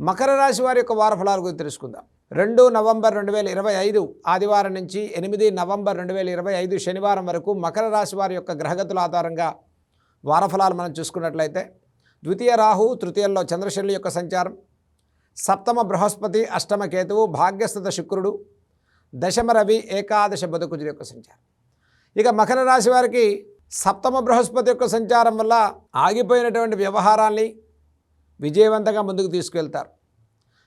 మకర రాశి వారి యొక్క వారఫలాల గురించి తెలుసుకుందాం. రెండు నవంబర్ రెండు వేల ఇరవై ఐదు ఆదివారం నుంచి ఎనిమిది నవంబర్ రెండు వేల ఇరవై ఐదు శనివారం వరకు మకర రాశి వారి యొక్క గ్రహగతుల ఆధారంగా వారఫలాలు మనం చూసుకున్నట్లయితే ద్వితీయ రాహు తృతీయంలో చంద్రశనుల యొక్క సంచారం సప్తమ బృహస్పతి అష్టమ కేతువు భాగ్యస్థత శుక్రుడు దశమ రవి ఏకాదశ బతుకుజుల యొక్క సంచారం. ఇక మకర రాశి వారికి సప్తమ బృహస్పతి యొక్క సంచారం వల్ల ఆగిపోయినటువంటి వ్యవహారాల్ని విజయవంతంగా ముందుకు తీసుకెళ్తారు.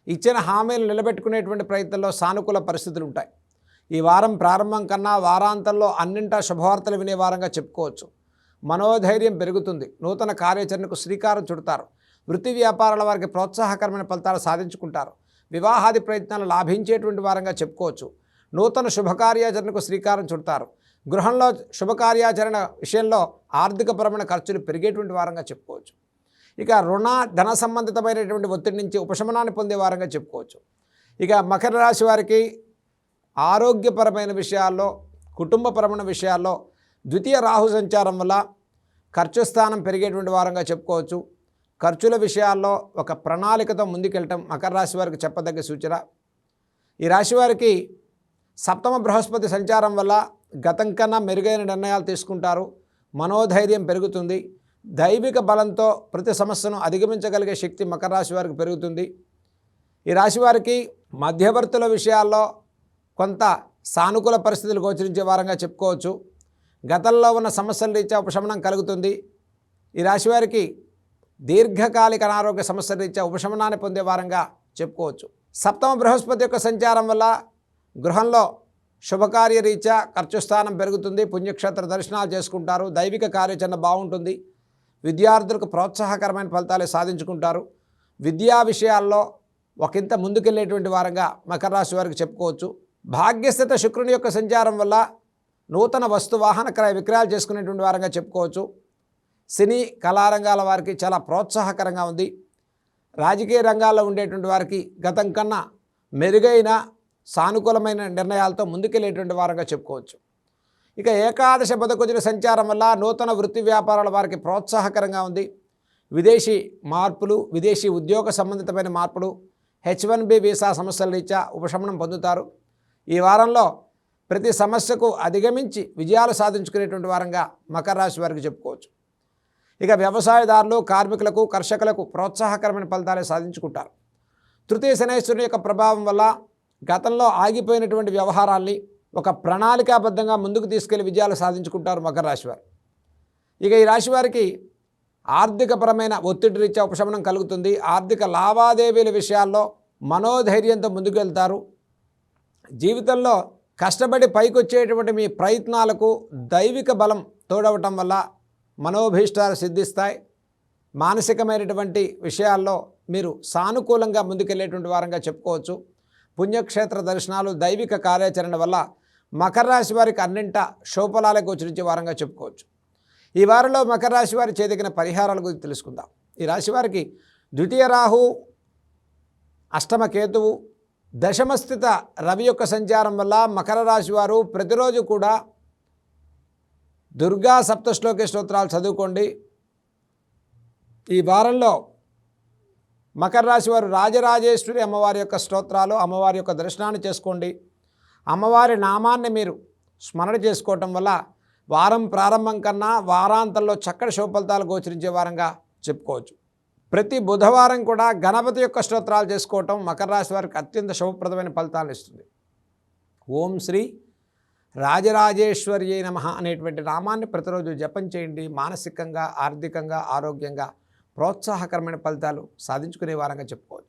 ఇచ్చిన హామీలు నిలబెట్టుకునేటువంటి ప్రయత్నంలో సానుకూల పరిస్థితులు ఉంటాయి. ఈ వారం ప్రారంభం కన్నా వారాంతంలో అన్నింటా శుభవార్తలు వినే వారంగా చెప్పుకోవచ్చు. మనోధైర్యం పెరుగుతుంది. నూతన కార్యాచరణకు శ్రీకారం చుడతారు. వృత్తి వ్యాపారాల వారికి ప్రోత్సాహకరమైన ఫలితాలు సాధించుకుంటారు. వివాహాది ప్రయత్నాలు లాభించేటువంటి వారంగా చెప్పుకోవచ్చు. నూతన శుభకార్యాచరణకు శ్రీకారం చుడతారు. గృహంలో శుభకార్యాచరణ విషయంలో ఆర్థికపరమైన ఖర్చులు పెరిగేటువంటి వారంగా చెప్పుకోవచ్చు. ఇక రుణ ధన సంబంధితమైనటువంటి ఒత్తిడి నుంచి ఉపశమనాన్ని పొందే వారంగా చెప్పుకోవచ్చు. ఇక మకర రాశి వారికి ఆరోగ్యపరమైన విషయాల్లో కుటుంబపరమైన విషయాల్లో ద్వితీయ రాహు సంచారం వల్ల ఖర్చు స్థానం పెరిగేటువంటి వారంగా చెప్పుకోవచ్చు. ఖర్చుల విషయాల్లో ఒక ప్రణాళికతో ముందుకెళ్ళటం మకర రాశి వారికి చెప్పదగ్గ సూచన. ఈ రాశి వారికి సప్తమ బృహస్పతి సంచారం వల్ల గతం కన్నా మెరుగైన నిర్ణయాలు తీసుకుంటారు. మనోధైర్యం పెరుగుతుంది. దైవిక బలంతో ప్రతి సమస్యను అధిగమించగలిగే శక్తి మకర రాశి వారికి పెరుగుతుంది. ఈ రాశి వారికి మధ్యవర్తుల విషయాల్లో కొంత సానుకూల పరిస్థితులు గోచరించే వారంగా చెప్పుకోవచ్చు. గతంలో ఉన్న సమస్యల రీత్యా ఉపశమనం కలుగుతుంది. ఈ రాశి వారికి దీర్ఘకాలిక అనారోగ్య సమస్యల రీత్యా ఉపశమనాన్ని పొందే వారంగా చెప్పుకోవచ్చు. సప్తమ బృహస్పతి యొక్క సంచారం వల్ల గృహంలో శుభకార్య రీత్యా ఖర్చు స్థానం పెరుగుతుంది. పుణ్యక్షేత్ర దర్శనాలు చేసుకుంటారు. దైవిక కార్యాచరణ బాగుంటుంది. విద్యార్థులకు ప్రోత్సాహకరమైన ఫలితాలు సాధించుకుంటారు. విద్యా విషయాల్లో ఒకంత ముందుకెళ్ళేటువంటి వారంగా మకర రాశి వారికి చెప్పుకోవచ్చు. భాగ్యస్థిత శుక్రుని యొక్క సంచారం వల్ల నూతన వస్తు వాహన క్రయ విక్రయాలు చేసుకునేటువంటి వారంగా చెప్పుకోవచ్చు. సినీ కళారంగాల వారికి చాలా ప్రోత్సాహకరంగా ఉంది. రాజకీయ రంగాల్లో ఉండేటువంటి వారికి గతం కన్నా మెరుగైన సానుకూలమైన నిర్ణయాలతో ముందుకెళ్ళేటువంటి వారంగా చెప్పుకోవచ్చు. ఇక ఏకాదశ బతుకుజుల సంచారం వల్ల నూతన వృత్తి వ్యాపారాల వారికి ప్రోత్సాహకరంగా ఉంది. విదేశీ మార్పులు విదేశీ ఉద్యోగ సంబంధితమైన మార్పులు హెచ్ వన్ బి వీసా సమస్యల రీత్యా ఉపశమనం పొందుతారు. ఈ వారంలో ప్రతి సమస్యకు అధిగమించి విజయాలు సాధించుకునేటువంటి వారంగా మకర రాశి వారికి చెప్పుకోవచ్చు. ఇక వ్యవసాయదారులు కార్మికులకు కర్షకులకు ప్రోత్సాహకరమైన ఫలితాలే సాధించుకుంటారు. తృతీయ శనేశ్వరుని యొక్క ప్రభావం వల్ల గతంలో ఆగిపోయినటువంటి వ్యవహారాల్ని ఒక ప్రణాళికాబద్ధంగా ముందుకు తీసుకెళ్ళి విజయాలు సాధించుకుంటారు మకర రాశి వారు. ఇక ఈ రాశి వారికి ఆర్థికపరమైన ఒత్తిడి రీత్యా ఉపశమనం కలుగుతుంది. ఆర్థిక లావాదేవీల విషయాల్లో మనోధైర్యంతో ముందుకెళ్తారు జీవితంలో కష్టపడి పైకొచ్చేటువంటి మీ ప్రయత్నాలకు దైవిక బలం తోడవటం వల్ల మనోభీష్టాలు సిద్ధిస్తాయి. మానసికమైనటువంటి విషయాల్లో మీరు సానుకూలంగా ముందుకెళ్ళేటువంటి వారంగా చెప్పుకోవచ్చు. పుణ్యక్షేత్ర దర్శనాలు దైవిక కార్యాచరణ వల్ల మకర రాశి వారికి అన్నింట శోఫలాలకు గోచరించే వారంగా చెప్పుకోవచ్చు. ఈ వారంలో మకర రాశి వారి చేదగిన పరిహారాల గురించి తెలుసుకుందాం. ఈ రాశి వారికి ద్వితీయ రాహు అష్టమ కేతువు దశమస్థిత రవి యొక్క సంచారం వల్ల మకర రాశి వారు ప్రతిరోజు కూడా దుర్గా సప్తశ్లోకి స్తోత్రాలు చదువుకోండి. ఈ వారంలో మకర రాశి వారు రాజరాజేశ్వరి అమ్మవారి యొక్క స్తోత్రాలు అమ్మవారి యొక్క దర్శనాన్ని చేసుకోండి. అమ్మవారి నామాన్ని మీరు స్మరణ చేసుకోవటం వల్ల వారం ప్రారంభం కన్నా వారాంతంలో చక్కటి శుభఫలితాలు గోచరించే వారంగా చెప్పుకోవచ్చు. ప్రతి బుధవారం కూడా గణపతి యొక్క స్తోత్రాలు చేసుకోవటం మకర రాశి వారికి అత్యంత శుభప్రదమైన ఫలితాలను ఇస్తుంది. ఓం శ్రీ రాజరాజేశ్వర్యే నమ అనేటువంటి నామాన్ని ప్రతిరోజు జపం చేయండి. మానసికంగా ఆర్థికంగా ఆరోగ్యంగా ప్రోత్సాహకరమైన ఫలితాలు సాధించుకునే వారంగా చెప్పుకోవచ్చు.